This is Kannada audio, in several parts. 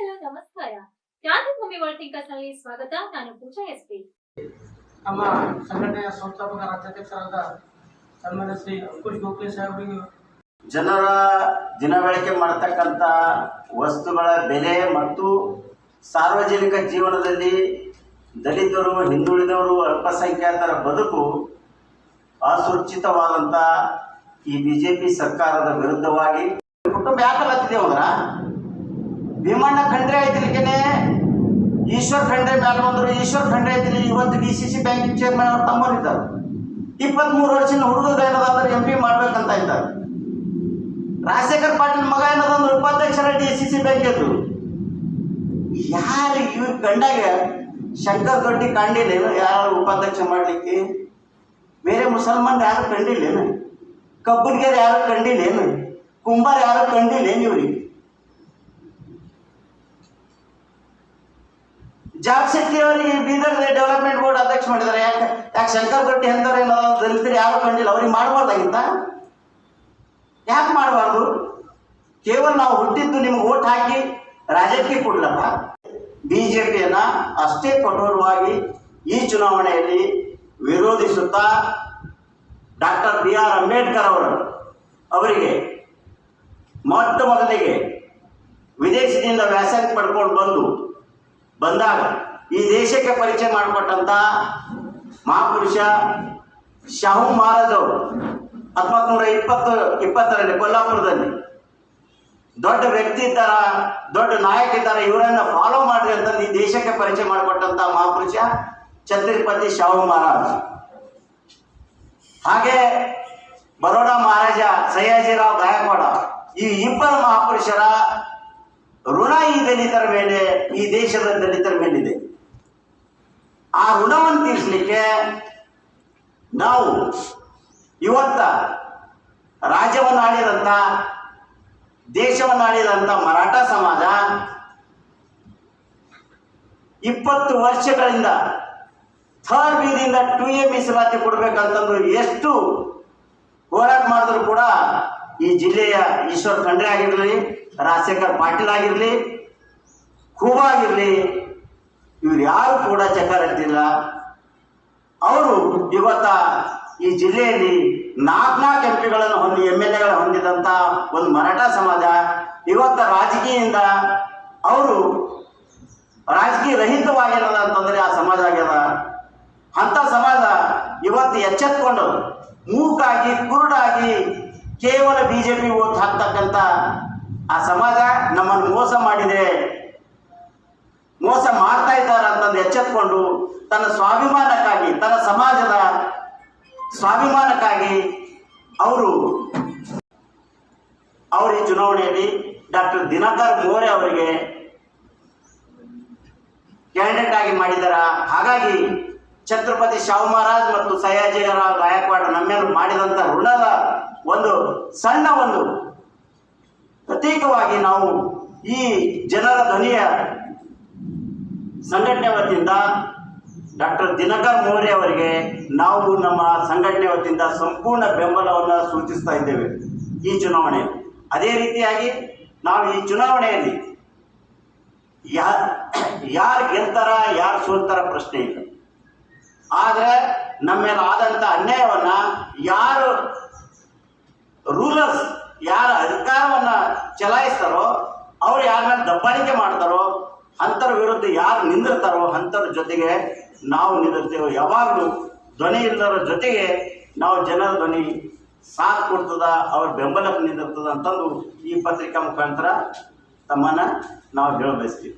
ಗೆಳೆಯರ ನಮಸ್ಕಾರ ವರ್ಲ್ಡ್ ಥಿಂಕರ್ಸ್ನಲ್ಲಿ ಸ್ವಾಗತ. ನಾನು ಪೂಜಾ ಎಸ್ ಪಿ ನಮ್ಮ ಸಂಘಟನೆಯ ಸಂಸ್ಥಾಪಕ ರಾಜ್ಯಾಧ್ಯಕ್ಷರಾದ ಸನ್ಮಾನ್ಯ ಶ್ರೀ ಅಂಕುಶ್ ಗೋಖಲೆ ಸಾಹೇಬರಿಗೆ ಜನರ ದಿನಬಳಕೆ ಮಾಡತಕ್ಕಂಥ ವಸ್ತುಗಳ ಬೆಲೆ ಮತ್ತು ಸಾರ್ವಜನಿಕ ಜೀವನದಲ್ಲಿ ದಲಿತರು ಹಿಂದುಳಿದವರು ಅಲ್ಪಸಂಖ್ಯಾತರ ಬದುಕು ಅಸುರಕ್ಷಿತವಾದಂಥ ಈ ಬಿಜೆಪಿ ಜೆ ಪಿ ಸರ್ಕಾರದ ವಿರುದ್ಧವಾಗಿ. ಕುಟುಂಬ ಯಾಕಲತ್ತಿದೆ ಅಂದ್ರ ಭೀಮಣ್ಣ ಖಂಡ್ರೆ ಐತಿಲಿಕೆನೆ ಈಶ್ವರ್ ಖಂಡ್ರೆ ಮ್ಯಾಲೆ ಬಂದರು. ಈಶ್ವರ್ ಖಂಡ್ರೆ ಐತಿಲಿ ಇವತ್ತು D C C bank chairman ಅವ್ರ ತಮ್ಮಲ್ಲಿದ್ದಾರೆ ಇಪ್ಪತ್ತ್ಮೂರು ವರ್ಷದ ಹುಡುಗ ಏನದಂದ್ರೆ ಎಂ ಪಿ ಮಾಡ್ಬೇಕಂತ ಇದ್ದಾರೆ. ರಾಜಶೇಖರ್ ಪಾಟೀಲ್ ಮಗ ಏನದಂದ್ರೆ ಉಪಾಧ್ಯಕ್ಷರ ಡಿ ಸಿ ಸಿ ಬ್ಯಾಂಕ್ ಎದ್ರು ಯಾರು ಇವ್ ಕಂಡಾಗ ಶಂಕರ್ ದೊಡ್ಡಿ ಕಂಡಿಲ್ಲೇನು ಯಾರು ಉಪಾಧ್ಯಕ್ಷ ಮಾಡ್ಲಿಕ್ಕೆ? ಬೇರೆ ಮುಸಲ್ಮಾನ್ ಯಾರು ಕಂಡಿಲ್ಲೇನು ಕಬ್ಬನ್ಗೇರ್ ಯಾರು ಕಂಡಿಲ್ಲೇನು ಕುಂಬಾರ್ ಯಾರು ಕಂಡಿಲ್ಲೇನು ಇವ್ರಿಗೆ? ಜಾಬ್ ಸಿಕ್ಕಿ ಅವರಿಗೆ ಬೀದರ್ ಡೆವಲಪ್ಮೆಂಟ್ ಬೋರ್ಡ್ ಅಧ್ಯಕ್ಷ ಮಾಡಿದ್ದಾರೆ. ಯಾಕೆ? ಯಾಕೆ ಶಂಕರ್ ಗಟ್ಟಿ ಎಂದವ್ರು ಏನೋ ದಲಿತರು ಯಾರು ಕಂಡಿಲ್ಲ ಅವ್ರಿಗೆ ಮಾಡಬಾರ್ದಾಗಿತ್ತ? ಯಾಕೆ ಮಾಡಬಾರ್ದು? ಕೇವಲ ನಾವು ಹುಟ್ಟಿದ್ದು ನಿಮ್ಗೆ ಓಟ್ ಹಾಕಿ ರಾಜಕೀಯ ಕೊಡ್ಲಪ್ಪ. ಬಿ ಜೆ ಅಷ್ಟೇ ಕಠೋರವಾಗಿ ಈ ಚುನಾವಣೆಯಲ್ಲಿ ವಿರೋಧಿಸುತ್ತಾ ಡಾಕ್ಟರ್ ಬಿ ಆರ್ ಅಂಬೇಡ್ಕರ್ ಅವರು ಅವರಿಗೆ ಮೊಟ್ಟ ಮೊದಲಿಗೆ ವಿದೇಶದಿಂದ ವ್ಯಾಸಂಗ ಪಡ್ಕೊಂಡು ಬಂದು ಬಂದಾಗ ಈ ದೇಶಕ್ಕೆ ಪರಿಚಯ ಮಾಡಿಕೊಟ್ಟಂತ ಮಹಾಪುರುಷ ಶಾಹು ಮಹಾರಾಜ್ ಅವರು ಹತ್ತೊಂಬತ್ತು ಇಪ್ಪತ್ತು, ಇಪ್ಪತ್ತರಲ್ಲಿ ಕೊಲ್ಲಾಪುರದಲ್ಲಿ ದೊಡ್ಡ ವ್ಯಕ್ತಿ ಇದ್ದಾರ ದೊಡ್ಡ ನಾಯಕ ಇದ್ದಾರ ಇವರನ್ನ ಫಾಲೋ ಮಾಡ್ರಿ ಅಂತ ಈ ದೇಶಕ್ಕೆ ಪರಿಚಯ ಮಾಡಿಕೊಟ್ಟಂತ ಮಹಾಪುರುಷ ಛತ್ರಪತಿ ಶಾಹು ಮಹಾರಾಜ್. ಹಾಗೆ ಬರೋಡ ಮಹಾರಾಜ ಸಯ್ಯಾಜಿರಾವ್ ಗಾಯಕ್ವಾಡ ಈ ಇಬ್ಬರು ಮಹಾಪುರುಷರ ಋಣ ಈ ದಲಿತರ ಮೇಲೆ, ಈ ದೇಶದ ದಲಿತರ ಮೇಲಿದೆ. ಆ ಋಣವನ್ನು ತೀರಿಸಲಿಕ್ಕೆ ನಾವು ಇವತ್ತ ರಾಜ್ಯವನ್ನು ಆಳಿದಂಥ ದೇಶವನ್ನು ಆಳಿದಂಥ ಮರಾಠ ಸಮಾಜ ಇಪ್ಪತ್ತು ವರ್ಷಗಳಿಂದ ಥರ್ಡ್ ಬೀದಿಯಿಂದ ಟು ಎ ಮೀಸಲಾತಿ ಕೊಡ್ಬೇಕಂತಂದು ಎಷ್ಟು ಹೋರಾಟ ಮಾಡಿದ್ರು ಕೂಡ ಈ ಜಿಲ್ಲೆಯ ಈಶ್ವರ್ ಖಂಡ್ರೆ ಆಗಿರಲಿ, ರಾಜಶೇಖರ್ ಪಾಟೀಲ್ ಆಗಿರಲಿ, ಖೂಬಾ ಆಗಿರಲಿ, ಇವ್ರು ಯಾರು ಕೂಡ ಚಕ್ಕರತ್ತಿಲ್ಲ ಅವರು ಇವತ್ತ ಈ ಜಿಲ್ಲೆಯಲ್ಲಿ ನಾಲ್ಕು ನಾಲ್ಕು ಎಂ ಪಿಗಳನ್ನು ಹೊಂದಿ ಎಂ ಎಲ್ ಎಗಳ ಹೊಂದಿದಂಥ ಒಂದು ಮರಾಠ ಸಮಾಜ, ಇವತ್ತ ರಾಜಕೀಯದಿಂದ ಅವರು ರಾಜಕೀಯ ರಹಿತವಾಗಿರಲ್ಲ ಅಂತಂದ್ರೆ ಆ ಸಮಾಜ ಆಗ್ಯದ. ಅಂಥ ಸಮಾಜ ಇವತ್ತು ಎಚ್ಚೆತ್ಕೊಂಡು ಮೂಕಾಗಿ, ಕುರುಡಾಗಿ ಕೇವಲ ಬಿ ಜೆ ಪಿ ಓಟ್ ಹಾಕ್ತಕ್ಕಂಥ ಆ ಸಮಾಜ ನಮ್ಮನ್ನು ಮೋಸ ಮಾಡಿದೆ ಮೋಸ ಮಾಡ್ತಾ ಇದ್ದಾರೆ ಅಂತಂದು ಎಚ್ಚೆತ್ಕೊಂಡು ತನ್ನ ಸ್ವಾಭಿಮಾನಕ್ಕಾಗಿ, ತನ್ನ ಸಮಾಜದ ಸ್ವಾಭಿಮಾನಕ್ಕಾಗಿ ಅವರು ಅವರು ಈ ಚುನಾವಣೆಯಲ್ಲಿ ಡಾಕ್ಟರ್ ದಿನಕರ್ ಮೋರೆ ಅವರಿಗೆ ಕ್ಯಾಂಡಿಡೇಟ್ ಆಗಿ ಮಾಡಿದಾರ. ಹಾಗಾಗಿ ಛತ್ರಪತಿ ಶಾಹು ಮಹಾರಾಜ್ ಮತ್ತು ಸಯಾಜಿರಾವ್ ಗಾಯಕ್ವಾಡ್ ನಮ್ಮೇಲೆ ಮಾಡಿದಂಥ ಋಣದ ಒಂದು ಸಣ್ಣ ಒಂದು. ಪ್ರತೀಕವಾಗಿ ನಾವು ಈ ಜನರ ಧ್ವನಿಯ ಸಂಘಟನೆ ವತಿಯಿಂದ ಡಾಕ್ಟರ್ ದಿನಕರ್ ಮೌರ್ಯ ಅವರಿಗೆ ನಾವು ನಮ್ಮ ಸಂಘಟನೆ ವತಿಯಿಂದ ಸಂಪೂರ್ಣ ಬೆಂಬಲವನ್ನು ಸೂಚಿಸ್ತಾ ಇದ್ದೇವೆ ಈ ಚುನಾವಣೆ ಅದೇ ರೀತಿಯಾಗಿ ನಾವು ಈ ಚುನಾವಣೆಯಲ್ಲಿ ಯಾ, ಯಾರು ಗೆಲ್ತಾರ, ಯಾರು ಸೋಲ್ತಾರ ಪ್ರಶ್ನೆ ಇಲ್ಲ. ಆದರೆ ನಮ್ಮ ಮೇಲೆ ಆದಂಥ ಅನ್ಯಾಯವನ್ನ ಯಾರು ರೂಲರ್ಸ್ ಯಾರ ಅಧಿಕಾರವನ್ನ ಚಲಾಯಿಸ್ತಾರೋ, ಅವ್ರು ಯಾರ ಮೇಲೆ ದಬ್ಬಾಳಿಕೆ ಮಾಡ್ತಾರೋ, ಅಂಥವ್ರ ವಿರುದ್ಧ ಯಾರು ನಿಂದಿರ್ತಾರೋ, ಅಂಥವ್ರ ಜೊತೆಗೆ ನಾವು ನಿಂದಿರ್ತೇವೆ, ಯಾವಾಗಲೂ ಧ್ವನಿ ಇಲ್ಲದರ ಜೊತೆಗೆ ನಾವು ಜನರ ಧ್ವನಿ ಸಾಥ್ ಕೊಡ್ತದ, ಅವ್ರ ಬೆಂಬಲಕ್ಕೆ ನಿಂದಿರ್ತದ ಅಂತಂದು ಈ ಪತ್ರಿಕಾ ಮುಖಾಂತರ ತಮ್ಮನ್ನ ನಾವು ಹೇಳ ಬಯಸ್ತೀವಿ.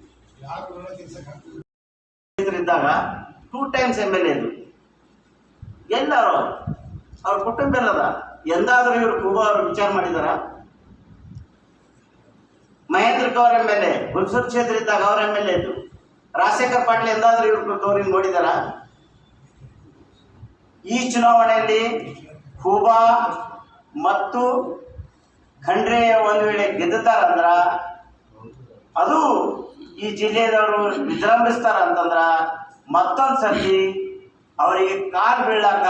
ಟೂ ಟೈಮ್ಸ್ ಎಂ ಎಲ್ ಎದು ಎಲ್ಲರೂ, ಅವ್ರ ಕುಟುಂಬ ಎಲ್ಲದ? ಎಂದಾದ್ರೂ ಇವರು ಕೂಬಾ ಅವರು ವಿಚಾರ ಮಾಡಿದಾರ? Mahendra Kaur M L A, Hulsuru ಕ್ಷೇತ್ರ ಇದ್ದಾಗ ಅವ್ರ ಎಂ ಎಲ್ ಎ ಇದ್ದು ರಾಜಶೇಖರ್ ಪಾಟೀಲ್ ಎಂದಾದರೂ ಇವ್ರ ತೋರಿ ನೋಡಿದಾರ? ಈ ಚುನಾವಣೆಯಲ್ಲಿ ಖೂಬಾ ಮತ್ತು ಖಂಡ್ರೆ ಒಂದು ವೇಳೆ ಗೆದ್ದುತ್ತಾರಂದ್ರ, ಅದು ಈ ಜಿಲ್ಲೆಯವರು ವಿಜೃಂಭಿಸ್ತಾರ ಅಂತಂದ್ರ ಮತ್ತೊಂದು ಸರ್ತಿ ಅವರಿಗೆ ಕಾಲ್ ಬೀಳಾಕ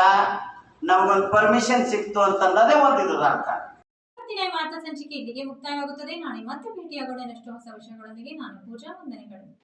ನಮ್ಗೊಂದು ಪರ್ಮಿಷನ್ ಸಿಕ್ತು ಅಂತನ್ನೋದೇ ಒಂದು ಇದು ಅರ್ಥ ವಾರ್ತಾ ಸಂಚಿಕೆ ಇಲ್ಲಿಗೆ ಮುಕ್ತಾಯವಾಗುತ್ತದೆ. ನಾಳೆ ಮತ್ತೆ ಭೇಟಿಯಾಗೋಣ. ಹೊಸ ವಿಷಯಗಳೊಂದಿಗೆ ನಾನು ಪೂಜಾ ವಂದನೆಗಳು.